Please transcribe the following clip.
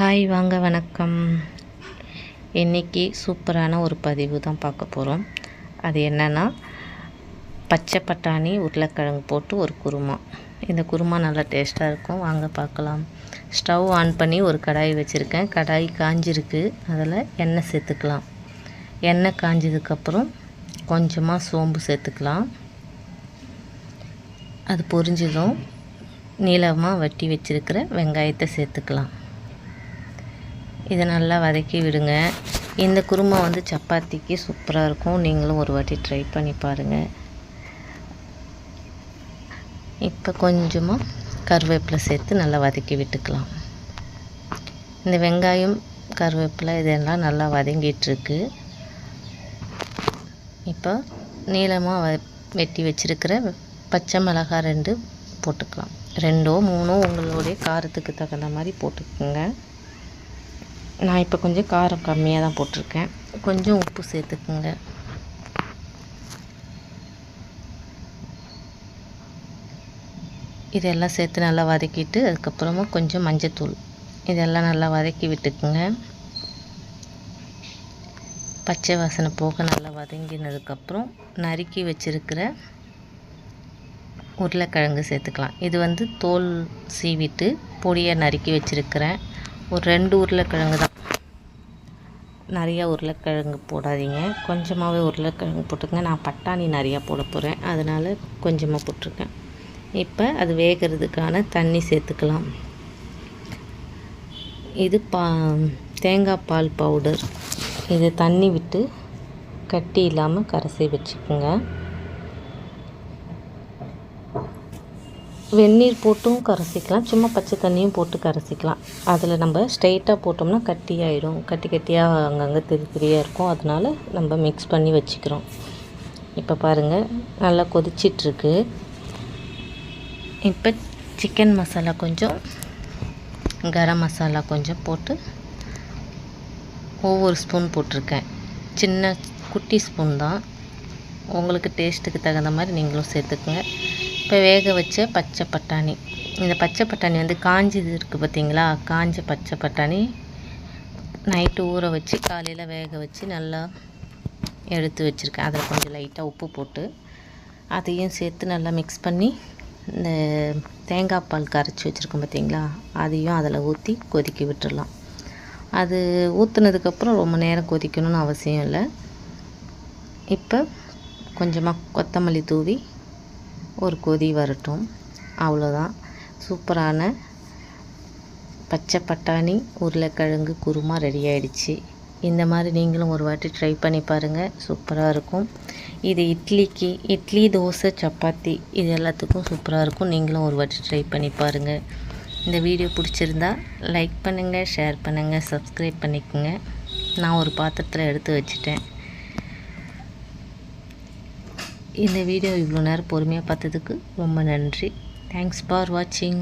Hi வாங்க வணக்கம். இன்றைக்கி சூப்பரான ஒரு பதிவு தான் பார்க்க போகிறோம் அது என்னென்னா பச்சை பட்டாணி உருளைக்கிழங்கு போட்டு ஒரு குருமா. இந்த குருமா நல்லா டேஸ்ட்டாக இருக்கும். வாங்க பார்க்கலாம். ஸ்டவ் ஆன் பண்ணி ஒரு கடாய் வச்சுருக்கேன். கடாய் காஞ்சிருக்கு. அதில் எண்ணெய் சேர்த்துக்கலாம். எண்ணெய் காஞ்சதுக்கப்புறம் கொஞ்சமாக சோம்பு சேர்த்துக்கலாம். அது பொரிஞ்சதும் நீளமாக வட்டி வச்சுருக்கிற வெங்காயத்தை சேர்த்துக்கலாம். இதை நல்லா வதக்கி விடுங்க. இந்த குருமா வந்து சப்பாத்திக்கு சூப்பராக இருக்கும். நீங்களும் ஒரு வாட்டி ட்ரை பண்ணி பாருங்கள் இப்போ கொஞ்சமாக கருவேப்பிலை சேர்த்து நல்லா வதக்கி விட்டுக்கலாம். இந்த வெங்காயம் கருவேப்பிலை இதெல்லாம் நல்லா வதங்கிட்டுருக்கு இப்போ நீளமாக வ வெட்டி வச்சுருக்கிற பச்சை மிளகாய் ரெண்டு போட்டுக்கலாம். ரெண்டோ மூணோ உங்களுடைய காரத்துக்கு தகுந்த மாதிரி போட்டுக்கோங்க. நான் இப்போ கொஞ்சம் காரம் கம்மியாக தான் போட்டிருக்கேன். கொஞ்சம் உப்பு சேர்த்துக்குங்க. இதெல்லாம் சேர்த்து நல்லா வதக்கிட்டு அதுக்கப்புறமா கொஞ்சம் மஞ்சத்தூள். இதெல்லாம் நல்லா வதக்கி விட்டுக்குங்க. பச்சை வாசனை போக நல்லா வதங்கினதுக்கப்புறம் நறுக்கி வச்சுருக்கிற உருளைக்கிழங்கு சேர்த்துக்கலாம். இது வந்து தோல் சீவிட்டு பொடியை நறுக்கி வச்சுருக்கிறேன். ஒரு ரெண்டு உருளைக்கிழங்கு தான். நிறையா உருளைக்கிழங்கு போடாதீங்க. கொஞ்சமாகவே உருளைக்கிழங்கு போட்டுக்கங்க. நான் பட்டாணி நிறையா போட போகிறேன் அதனால் கொஞ்சமாக போட்டிருக்கேன். இப்போ அது வேகிறதுக்கான தண்ணி சேர்த்துக்கலாம். இது பா தேங்காய் பால் பவுடர். இது தண்ணி விட்டு கட்டி இல்லாமல் கரைசி வச்சுக்கோங்க. வெந்நீர் போட்டும் கரைசிக்கலாம். சும்மா பச்சை தண்ணியும் போட்டு கரைசிக்கலாம். அதில் நம்ம ஸ்ட்ரெயிட்டாக போட்டோம்னா கட்டியாயிடும் கட்டி கட்டியாக அங்கங்கே திரி திரியாக இருக்கும். அதனால் நம்ம மிக்ஸ் பண்ணி வச்சுக்கிறோம். இப்போ பாருங்கள் நல்லா கொதிச்சிட்ருக்கு. இப்போ சிக்கன் மசாலா கொஞ்சம் கரம் மசாலா கொஞ்சம் போட்டு ஒவ்வொரு ஸ்பூன் போட்டிருக்கேன். சின்ன குட்டி ஸ்பூன் தான். உங்களுக்கு டேஸ்ட்டுக்கு தகுந்த மாதிரி நீங்களும் சேர்த்துக்குங்க. இப்போ வேக வச்ச பச்சை பட்டாணி. இந்த பச்சை பட்டாணி வந்து காஞ்சது இருக்குது பார்த்தீங்களா காஞ்ச பச்சை பட்டாணி நைட்டு ஊற வச்சு காலையில் வேக வச்சு நல்லா எடுத்து வச்சுருக்கேன். அதில் கொஞ்சம் லைட்டாக உப்பு போட்டு அதையும் சேர்த்து நல்லா மிக்ஸ் பண்ணி இந்த தேங்காய் பால் கரைச்சி வச்சுருக்கோம் பார்த்தீங்களா அதையும் அதில் ஊற்றி கொதிக்க விட்டுடலாம் அது ஊற்றுனதுக்கப்புறம் ரொம்ப நேரம் கொதிக்கணும்னு அவசியம் இல்லை. இப்போ கொஞ்சமாக கொத்தமல்லி தூவி ஒரு கொதி வரட்டும். அவ்வளோதான் சூப்பரான பச்சை பட்டாணி உருளைக்கிழங்கு குருமா ரெடி ஆகிடுச்சு இந்த மாதிரி நீங்களும் ஒரு வாட்டி ட்ரை பண்ணி பாருங்கள் சூப்பராக இருக்கும். இது இட்லிக்கு இட்லி தோசை சப்பாத்தி இது எல்லாத்துக்கும் சூப்பராக இருக்கும். நீங்களும் ஒரு வாட்டி ட்ரை பண்ணி பாருங்கள் இந்த வீடியோ பிடிச்சிருந்தா லைக் பண்ணுங்கள் ஷேர் பண்ணுங்கள் சப்ஸ்கிரைப் பண்ணிக்கோங்க. நான் ஒரு பாத்திரத்தில் எடுத்து வச்சுட்டேன். இந்த வீடியோ இவ்வளோ நேரம் பொறுமையாக பார்த்ததுக்கு ரொம்ப நன்றி. தேங்க்ஸ் ஃபார் வாட்சிங்